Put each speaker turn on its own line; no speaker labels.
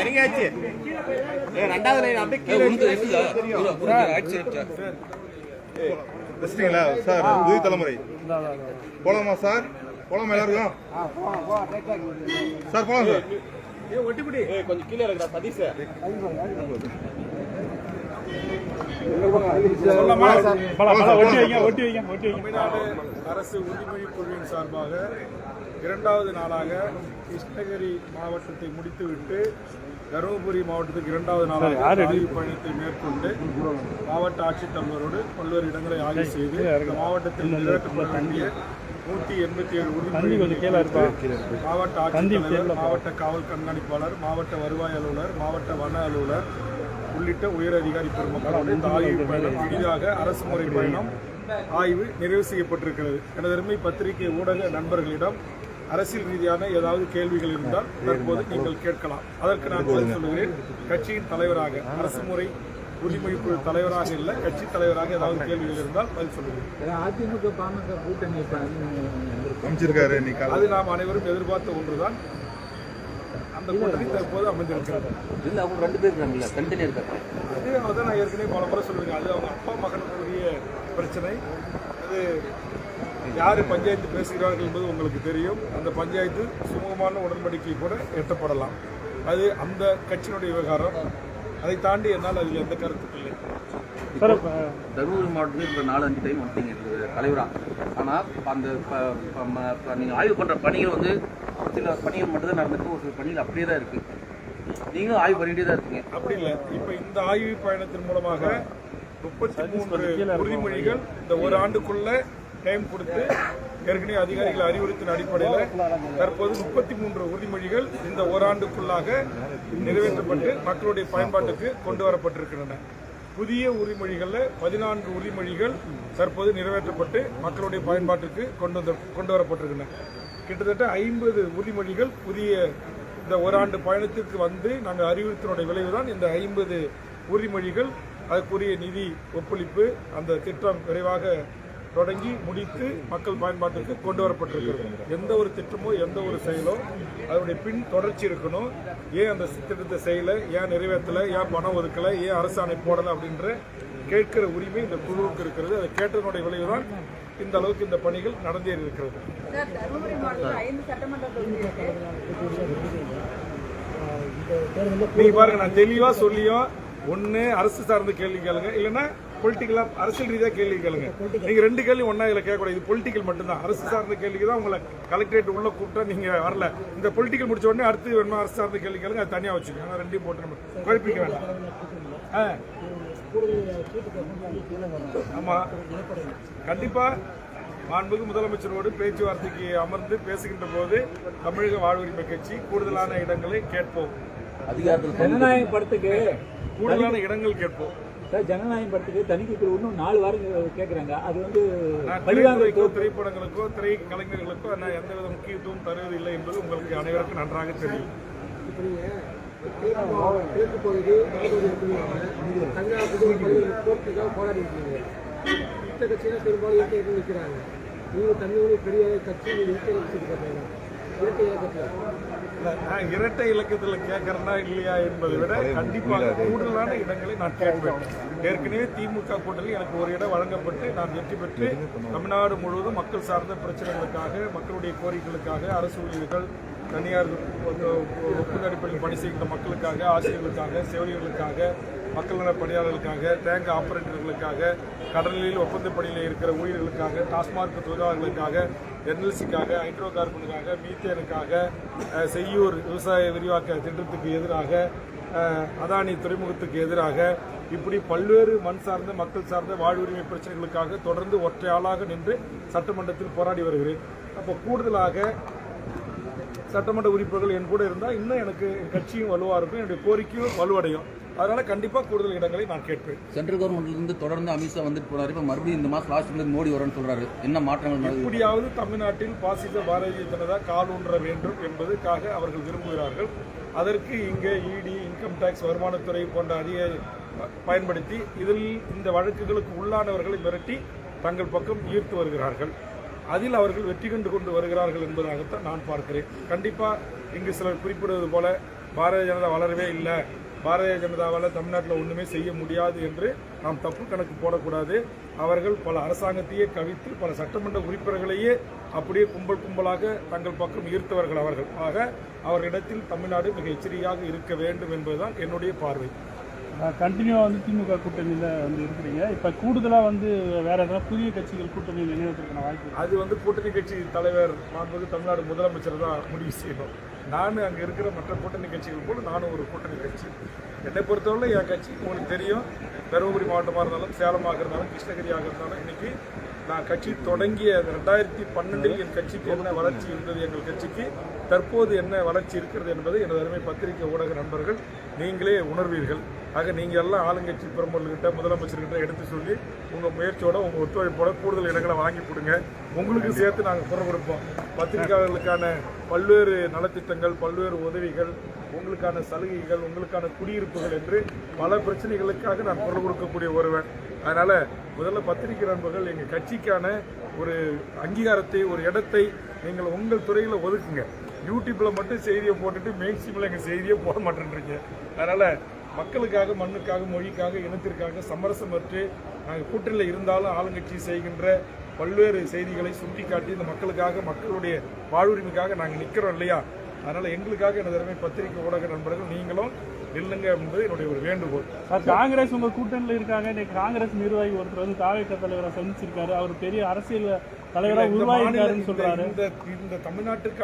இறங்கியாச்சு. ரெண்டாவது லைன் அப்படியே கீழே
சார். புதிய தலைமுறை. போலாமா சார்? போலாமா எல்லாருக்கும்? சார் போலாம் சார்.
ஏய், கொஞ்சம் கீழே இருக்கிறா சதீஷ்.
தமிழ்நாடு அரசு உறுதிமொழி குழுவின் சார்பாக இரண்டாவது நாளாக கிருஷ்ணகிரி மாவட்டத்தை முடித்துவிட்டு தருமபுரி மாவட்டத்துக்கு இரண்டாவது நாளாக ஆய்வு பயணத்தை மேற்கொண்டு மாவட்ட ஆட்சித்தலைவரோடு பல்வேறு இடங்களை ஆய்வு செய்து மாவட்டத்தில் நிறைவேற்றப்பட வேண்டிய நூற்றி எண்பத்தி ஏழு உறுதிமொழிகளை மாவட்ட ஆட்சித்தலைவர் மாவட்ட காவல் கண்காணிப்பாளர் மாவட்ட வருவாய் அலுவலர் மாவட்ட வன அலுவலர் உள்ளிட்ட உயர் அதிகாரி பெருமக்களோடு இந்த ஆய்வு பயணம் எளிதாக அரசு முறை பயணம் ஆய்வு நிறைவு செய்யப்பட்டிருக்கிறது. எனது அருமை பத்திரிகை ஊடக நண்பர்களிடம் அரசியல் ரீதியான ஏதாவது கேள்விகள் இருந்தால் தற்போது நீங்கள் கேட்கலாம். அதற்கு நான் சொல்கிறேன் கட்சியின் தலைவராக அரசு முறை உரிமை குழு தலைவராக இல்லை கட்சி தலைவராக ஏதாவது கேள்விகள் இருந்தால் பதில் சொல்லுகிறேன்
அதிமுக பாமக கூட்டணி
அமைச்சிருக்காரு.
அது நாம் அனைவரும் எதிர்பார்த்த ஒன்றுதான். அந்த கூட்டணி தற்போது அமைந்திருக்கிறது.
இல்ல அவங்க ரெண்டு பேர் இருக்காங்கல்ல தனித்தனியா இருக்காங்க.
அது அதான் நான் ஏற்கனவே பல முறை சொல்லுவேன் அது அவங்க அப்பா மகனுக்குரிய பிரச்சனை. அது யார் பஞ்சாயத்து பேசுகிறார்கள் என்பது உங்களுக்கு தெரியும். அந்த பஞ்சாயத்து சுமூகமான உடன்படிக்கை கூட எட்டப்படலாம். அது அந்த கட்சியினுடைய விவகாரம். அதை தாண்டி என்னால் அதில் எந்த கருத்தும் இல்லை.
தருமபுரி மாவட்டத்துக்கு இப்போ நாலு அஞ்சு டைம் வந்துட்டீங்க இது தலைவரா. ஆனா அந்த ப- ப- ம- ப- நீங்க ஆய்வு பண்ற பணிகள் வந்து சில பணிகள் மட்டும் தான் நடந்திருக்கு ஒரு சில பணிகள் அப்படியே தான் இருக்கு. நீங்களும் ஆய்வு பண்ணிட்டே தான் இருக்கீங்க.
அப்படி இல்லை. இப்போ இந்த ஆய்வு பயணத்தின் மூலமாக முப்பத்தி மூன்று உறுதிமொழிகள் இந்த ஒரு ஆண்டுக்குள்ள டைம் கொடுத்து ஏற்கனவே அதிகாரிகள் அறிவுறுத்தின் அடிப்படையில் தற்போது முப்பத்தி மூன்று உறுதிமொழிகள் இந்த ஓராண்டுக்குள்ளாக நிறைவேற்றப்பட்டு மக்களுடைய பயன்பாட்டுக்கு கொண்டு வரப்பட்டிருக்கின்றன. புதிய உரிமொழிகளில் பதினான்கு உரிமொழிகள் தற்போது நிறைவேற்றப்பட்டு மக்களுடைய பயன்பாட்டுக்கு கொண்டு வந்து கொண்டு வரப்பட்டிருக்கின்றன. கிட்டத்தட்ட ஐம்பது உறுதிமொழிகள் புதிய இந்த ஓராண்டு பயணத்திற்கு வந்து நாங்கள் அறிவுறுத்தினுடைய விளைவுதான் இந்த ஐம்பது உறுதிமொழிகள். அதற்குரிய நிதி ஒப்பளிப்பு அந்த திட்டம் விரைவாக தொடங்கி முடித்து மக்கள் பயன்பாட்டுக்கு கொண்டு வரப்பட்டிருக்கிறது. எந்த ஒரு திட்டமோ எந்த ஒரு செயலோ அதனுடைய பின் தொடர்ச்சி இருக்கணும். ஏன் அந்த திட்டத்தை செய்யலை? ஏன் நிறைவேற்றலை? ஏன் பணம் ஒதுக்கலை? ஏன் அரசாணை போடலை அப்படின்ற கேட்கிற உரிமை இந்த குழுவுக்கு இருக்கிறது. அதை கேட்டதனுடைய விளைவுதான் இந்த அளவுக்கு இந்த பணிகள் நடந்தேறி இருக்கிறது. நீங்க பாருங்க நான் தெளிவா சொல்லியும் ஒண்ணு அரசு சார்ந்த கேள்வி கேளுங்க. இல்லைன்னா பொலிட்டிக்கலா அரசியல் ரீதியா கேள்வி கேளுங்க. நீங்க ரெண்டு கேள்வி ஒண்ணா இதுல கேட்கக்கூடாது. இது பொலிட்டிக்கல் மட்டும்தான். அரசு சார்ந்த கேள்விக்கு தான் உங்களை கலெக்டரேட் உள்ள கூப்பிட்டா நீங்க வரல. இந்த பொலிட்டிக்கல் முடிச்ச உடனே அடுத்து வேணுமா அரசு சார்ந்த கேள்வி கேளுங்க. அது தனியா வச்சுக்கோங்க. ஆனா ரெண்டையும் போட்டு நம்ம குழப்பிக்க வேண்டாம். ஆ. ஆமா. கண்டிப்பா மாண்புமிகு முதலமைச்சரோடு பேச்சுவார்த்தைக்கு அமர்ந்து பேசுகின்ற போது தமிழக வாழ்வுரிமை கட்சி கூடுதலான இடங்களை கேட்போம்.
அதிகாரத்தில்
கூடுதலான இடங்கள் கேட்போம்.
சார் ஜனநாயக படத்துக்கு தணிக்கைக்குழு இன்னும் நாலு வாரம் கேட்குறாங்க அது வந்து பழிவாங்க
திரைப்படங்களுக்கோ திரை கலைஞர்களுக்கோ நான் எந்தவித முக்கியத்துவம் தருவதில்லை என்பது உங்களுக்கு அனைவருக்கும் நன்றாக தெரியும்.
கிழக்கு பகுதி கோர்ட்டுக்காக போராடி இருக்கீங்க? மற்ற கட்சியில பெரும்பாலும் நிற்கிறாங்க? நீங்கள் தமிழ் பெரிய கட்சி நீங்கள் இயற்கை
நான் இரட்டை இலக்கியத்தில் கேட்கறேனா இல்லையா என்பதை விட கண்டிப்பாக கூடுதலான இடங்களை நான் கேட்பேன். ஏற்கனவே திமுக கூட்டணி எனக்கு ஒரு இடம் வழங்கப்பட்டு நான் வெற்றி பெற்று தமிழ்நாடு முழுவதும் மக்கள் சார்ந்த பிரச்சனைகளுக்காக மக்களுடைய கோரிக்கைகளுக்காக அரசு ஊழியர்கள் தனியார் ஒப்புதல் அடிப்படையில் பணி செய்கின்ற மக்களுக்காக ஆசிரியர்களுக்காக செவிலியர்களுக்காக மக்கள் நல பணியாளர்களுக்காக டேங்க் ஆபரேட்டர்களுக்காக கடலில் ஒப்பந்த பணியில் இருக்கிற உயிர்களுக்காக டாஸ்மாக் தொழிலாளர்களுக்காக என்எல்சிக்காக ஹைட்ரோ கார்பனுக்காக மீத்தேனுக்காக செய்யூர் விவசாய விரிவாக்க திட்டத்துக்கு எதிராக அதானி துறைமுகத்துக்கு எதிராக இப்படி பல்வேறு மண் சார்ந்த மக்கள் சார்ந்த வாழ்வுரிமை பிரச்சனைகளுக்காக தொடர்ந்து ஒற்றை ஆளாக நின்று சட்டமன்றத்தில் போராடி வருகிறேன். அப்போ கூடுதலாக சட்டமன்ற உறுப்பினர்கள் என் கூட இருந்தால் இன்னும் எனக்கு கட்சியும் வலுவாக இருக்கும் என்னுடைய கோரிக்கையும் வலுவடையும். அதனால கண்டிப்பாக கூடுதல் இடங்களை நான் கேட்பேன்.
சென்ட்ரல் கவர்மெண்ட்ல இருந்து தொடர்ந்து அமித்ஷா வந்துட்டு போறாரு. இப்ப மறுபடியும் இந்த மாசம் லாஸ்ட் வந்து மோடி வரேன்னு சொல்றாரு. என்ன மாற்றங்கள்?
எப்படியாவது தமிழ்நாட்டில் பாசிச பாரதிய ஜனதா காலூன்ற வேண்டும் என்பதற்காக அவர்கள் விரும்புகிறார்கள். அதற்கு இங்கே இடி இன்கம் டேக்ஸ் வருமானத்துறை போன்ற அதிக பயன்படுத்தி இதில் இந்த வழக்குகளுக்கு உள்ளானவர்களை மிரட்டி தங்கள் பக்கம் ஈர்த்து வருகிறார்கள். அதில் அவர்கள் வெற்றி கண்டு கொண்டு வருகிறார்கள் என்பதாகத்தான் நான் பார்க்கிறேன். கண்டிப்பாக இங்கு சிலர் குறிப்பிடுவது போல பாரதிய ஜனதா வளரவே இல்லை. பாரதிய ஜனதாவால் தமிழ்நாட்டில் ஒன்றுமே செய்ய முடியாது என்று நாம் தப்பு கணக்கு போடக்கூடாது. அவர்கள் பல அரசாங்கத்தையே கவித்து பல சட்டமன்ற உறுப்பினர்களையே அப்படியே கும்பல் கும்பலாக தங்கள் பக்கம் ஈர்த்தவர்கள் அவர்கள். ஆக அவர்களிடத்தில் தமிழ்நாடு மிக எச்சரிக்கையாக இருக்க வேண்டும் என்பதுதான் என்னுடைய பார்வை.
கண்டினியூவாக வந்து திமுக கூட்டணியில் வந்து இருக்கிறீங்க. இப்போ கூடுதலாக வந்து வேற ஏதாவது புதிய கட்சிகள் கூட்டணியில் இணைவதற்கான வாய்ப்பு
அது வந்து கூட்டணி கட்சி தலைவர் மாண்புமிகு தமிழ்நாடு முதலமைச்சர் தான் முடிவு செய்யணும். நான் அங்கே இருக்கிற மற்ற கூட்டணி கட்சிகள் கூட நானும் ஒரு கூட்டணி கட்சி. என்னை பொறுத்தவரை என் கட்சி உங்களுக்கு தெரியும். தருமபுரி மாவட்டமாக இருந்தாலும் சேலமாக இருந்தாலும் கிருஷ்ணகிரியாக இருந்தாலும் இன்னைக்கு நான் கட்சி தொடங்கிய ரெண்டாயிரத்தி பன்னெண்டில் என் கட்சிக்கு என்ன வளர்ச்சி இருந்தது எங்கள் கட்சிக்கு தற்போது என்ன வளர்ச்சி இருக்கிறது என்பதை எனது அருமை பத்திரிகை ஊடக நண்பர்கள் நீங்களே உணர்வீர்கள். ஆக நீங்கள் எல்லாம் ஆளுங்கட்சி பிரமுகர்கிட்ட முதலமைச்சர்கிட்ட எடுத்து சொல்லி உங்கள் முயற்சியோட உங்கள் ஒத்துழைப்போட கூடுதல் இடங்களை வாங்கி கொடுங்க. உங்களுக்கு சேர்த்து நாங்கள் குரல் கொடுப்போம். பத்திரிகையாளர்களுக்கான பல்வேறு நலத்திட்டங்கள் பல்வேறு உதவிகள் உங்களுக்கான சலுகைகள் உங்களுக்கான குடியிருப்புகள் என்று பல பிரச்சனைகளுக்காக நான் குரல் கொடுக்கக்கூடிய ஒருவன். அதனால முதல்ல பத்திரிகை நண்பர்கள் எங்கள் கட்சிக்கான ஒரு அங்கீகாரத்தை ஒரு இடத்தை நீங்கள் உங்கள் துறையில் ஒதுக்குங்க. யூடியூப்ல மட்டும் செய்தியை போட்டுட்டு மெயின் ஸ்ட்ரீமில் எங்கள் செய்தியை போட மாட்டேன்றீங்க. அதனால மக்களுக்காக மண்ணுக்காக மொழிக்காக இனத்திற்காக சமரசமற்று நாங்கள் கூட்டணியில் இருந்தாலும் ஆளுங்கட்சி செய்கின்ற பல்வேறு செய்திகளை சுட்டிக்காட்டி இந்த மக்களுக்காக மக்களுடைய வாழ்வுரிமைக்காக நாங்கள் நிற்கிறோம் இல்லையா? அதனால எங்களுக்காக எனது அருமை பத்திரிகை ஊடக நண்பர்கள் நீங்களும் நில்லுங்க என்பது என்னுடைய ஒரு வேண்டுகோள்.
சார் காங்கிரஸ் உங்கள் கூட்டணியில் இருக்காங்க. இன்னைக்கு காங்கிரஸ் நிர்வாகி ஒருத்தர் வந்து தாவேக்க தலைவரை சந்திச்சிருக்காரு. அவர் பெரிய அரசியல் தலைவராக உருவாகிருக்காருன்னு சொல்றாரு.
இந்த இந்த தமிழ்நாட்டுக்கான